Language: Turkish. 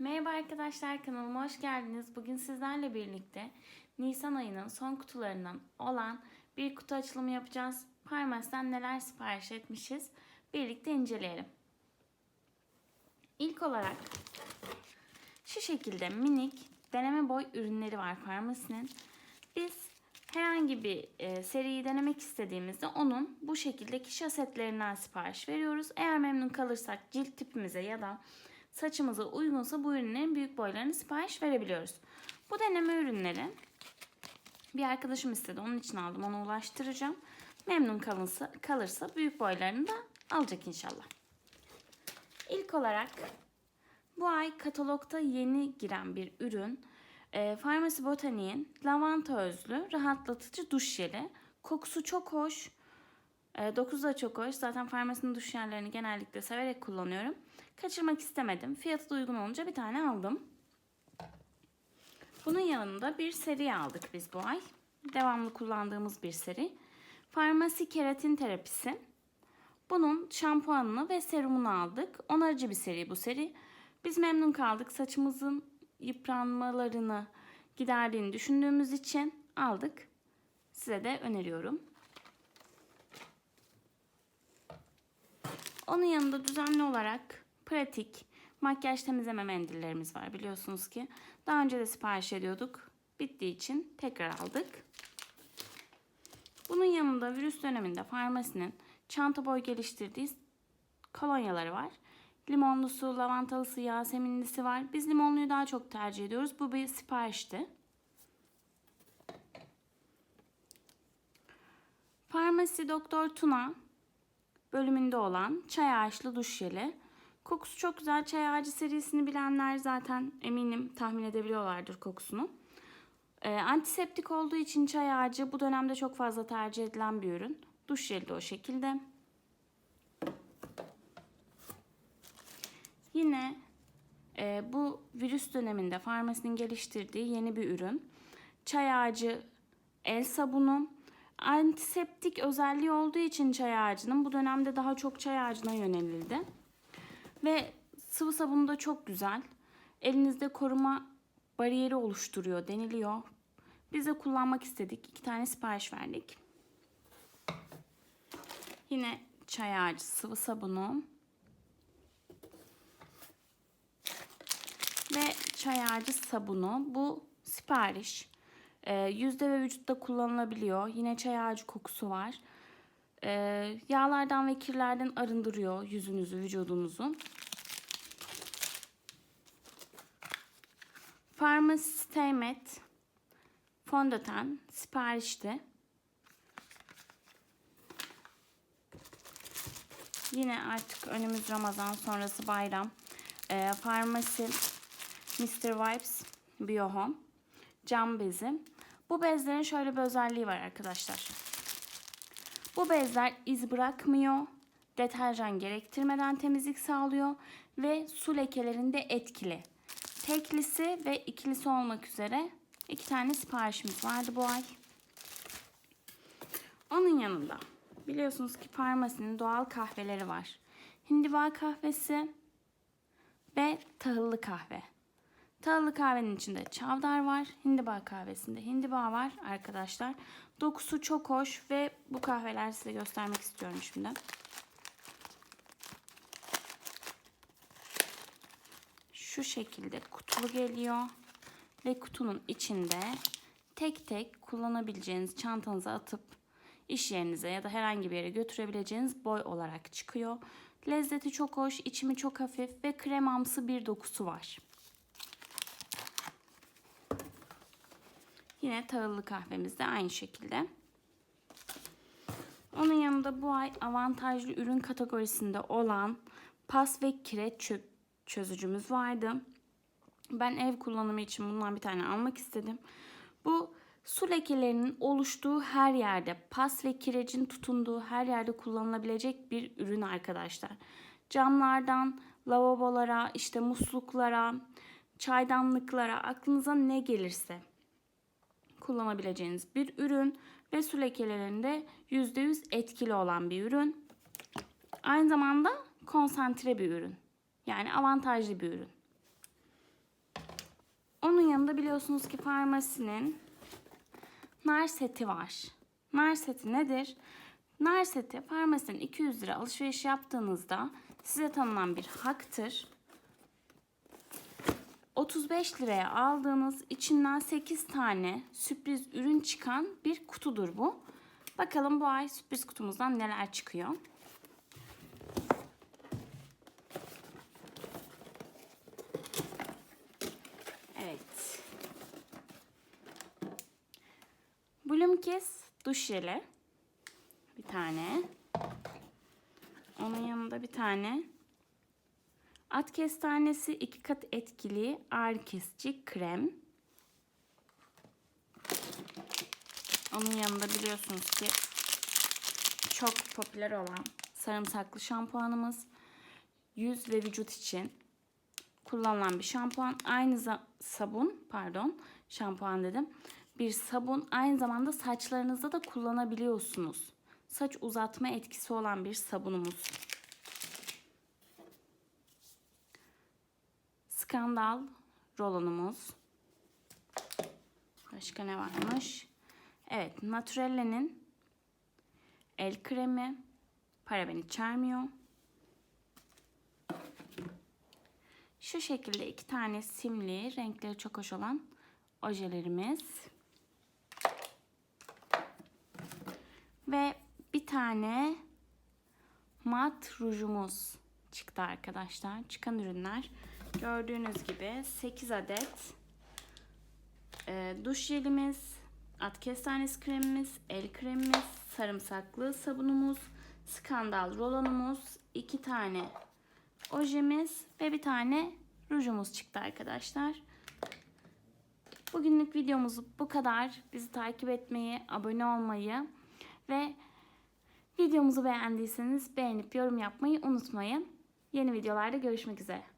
Merhaba arkadaşlar kanalıma hoş geldiniz. Bugün sizlerle birlikte Nisan ayının son kutularından olan bir kutu açılımı yapacağız. Parmes'ten neler sipariş etmişiz birlikte inceleyelim. İlk olarak şu şekilde minik deneme boy ürünleri var Parmes'in. Biz herhangi bir e, seriyi denemek istediğimizde onun bu şekildeki şasetlerinden sipariş veriyoruz. Eğer memnun kalırsak cilt tipimize ya da saçımıza uygunsa bu ürünlerin büyük boylarını sipariş verebiliyoruz. Bu deneme ürünleri bir arkadaşım istedi. Onun için aldım. Ona ulaştıracağım. Memnun kalırsa, kalırsa büyük boylarını da alacak inşallah. İlk olarak bu ay katalogda yeni giren bir ürün. E, Pharmacy Botanic'in lavanta özlü rahatlatıcı duş jeli. Kokusu çok hoş. E, dokusu da çok hoş. Zaten farmasinin duş jellerini genellikle severek kullanıyorum. Kaçırmak istemedim. Fiyatı da uygun olunca bir tane aldım. Bunun yanında bir seri aldık biz bu ay. Devamlı kullandığımız bir seri. Farmasi keratin terapisi. Bunun şampuanını ve serumunu aldık. Onarıcı bir seri bu seri. Biz memnun kaldık. Saçımızın yıpranmalarını giderdiğini düşündüğümüz için aldık. Size de öneriyorum. Onun yanında düzenli olarak pratik makyaj temizleme mendillerimiz var biliyorsunuz ki. Daha önce de sipariş ediyorduk. Bittiği için tekrar aldık. Bunun yanında virüs döneminde farmasinin çanta boy geliştirdiği kolonyaları var. Limonlusu, lavantalısı, yaseminlisi var. Biz limonluyu daha çok tercih ediyoruz. Bu bir siparişti. Farmasi Doktor Tuna bölümünde olan çay ağaçlı duş jeli. Kokusu çok güzel. Çay ağacı serisini bilenler zaten eminim tahmin edebiliyorlardır kokusunu. Ee, antiseptik olduğu için çay ağacı bu dönemde çok fazla tercih edilen bir ürün. Duş jeli de o şekilde. Yine e, bu virüs döneminde farmasinin geliştirdiği yeni bir ürün. Çay ağacı el sabunu. Antiseptik özelliği olduğu için çay ağacının bu dönemde daha çok çay ağacına yönelildi. Ve sıvı sabunu da çok güzel. Elinizde koruma bariyeri oluşturuyor deniliyor. Biz de kullanmak istedik. İki tane sipariş verdik. Yine çay ağacı sıvı sabunu. Ve çay ağacı sabunu. Bu sipariş. Ee, yüzde ve vücutta kullanılabiliyor. Yine çay ağacı kokusu var. Ee, yağlardan ve kirlerden arındırıyor yüzünüzü, vücudunuzu. Stay Matte fondöten siparişti. Yine artık önümüz Ramazan sonrası bayram. Ee, Pharmacy Mr. Wipes Bio Home cam bezi. Bu bezlerin şöyle bir özelliği var arkadaşlar. Bu bezler iz bırakmıyor, deterjan gerektirmeden temizlik sağlıyor ve su lekelerinde etkili. Teklisi ve ikilisi olmak üzere iki tane siparişimiz vardı bu ay. Onun yanında biliyorsunuz ki Parmasi'nin doğal kahveleri var. Hindiba kahvesi ve tahıllı kahve. Tahıllı kahvenin içinde çavdar var. Hindiba kahvesinde hindiba var arkadaşlar. Dokusu çok hoş ve bu kahveler size göstermek istiyorum şimdi. Şu şekilde kutulu geliyor. Ve kutunun içinde tek tek kullanabileceğiniz çantanıza atıp iş yerinize ya da herhangi bir yere götürebileceğiniz boy olarak çıkıyor. Lezzeti çok hoş, içimi çok hafif ve kremamsı bir dokusu var. Yine tahıllı kahvemiz de aynı şekilde. Onun yanında bu ay avantajlı ürün kategorisinde olan pas ve kireç çözücümüz vardı. Ben ev kullanımı için bundan bir tane almak istedim. Bu su lekelerinin oluştuğu her yerde, pas ve kirecin tutunduğu her yerde kullanılabilecek bir ürün arkadaşlar. Camlardan lavabolara, işte musluklara, çaydanlıklara, aklınıza ne gelirse kullanabileceğiniz bir ürün ve su lekelerinde %100 etkili olan bir ürün. Aynı zamanda konsantre bir ürün. Yani avantajlı bir ürün. yanında biliyorsunuz ki farmasinin nar seti var. Nar seti nedir? Nar seti farmasinin 200 lira alışveriş yaptığınızda size tanınan bir haktır. 35 liraya aldığınız içinden 8 tane sürpriz ürün çıkan bir kutudur bu. Bakalım bu ay sürpriz kutumuzdan neler çıkıyor. Evet. Bloomkiss duş jeli. Bir tane. Onun yanında bir tane At kestanesi iki kat etkili ağrı kesici krem. Onun yanında biliyorsunuz ki çok popüler olan sarımsaklı şampuanımız. Yüz ve vücut için kullanılan bir şampuan. Aynı sabun, pardon, şampuan dedim. Bir sabun aynı zamanda saçlarınızda da kullanabiliyorsunuz. Saç uzatma etkisi olan bir sabunumuz. Skandal rolonumuz. Başka ne varmış? Evet, Naturelle'nin el kremi. Paraben içermiyor. Şu şekilde iki tane simli, renkleri çok hoş olan ojelerimiz. Ve bir tane mat rujumuz çıktı arkadaşlar. Çıkan ürünler gördüğünüz gibi 8 adet e, duş jelimiz, at kestanesi kremimiz, el kremimiz, sarımsaklı sabunumuz, skandal rolonumuz, iki tane ojemiz ve bir tane rujumuz çıktı arkadaşlar. Bugünlük videomuz bu kadar. Bizi takip etmeyi, abone olmayı ve videomuzu beğendiyseniz beğenip yorum yapmayı unutmayın. Yeni videolarda görüşmek üzere.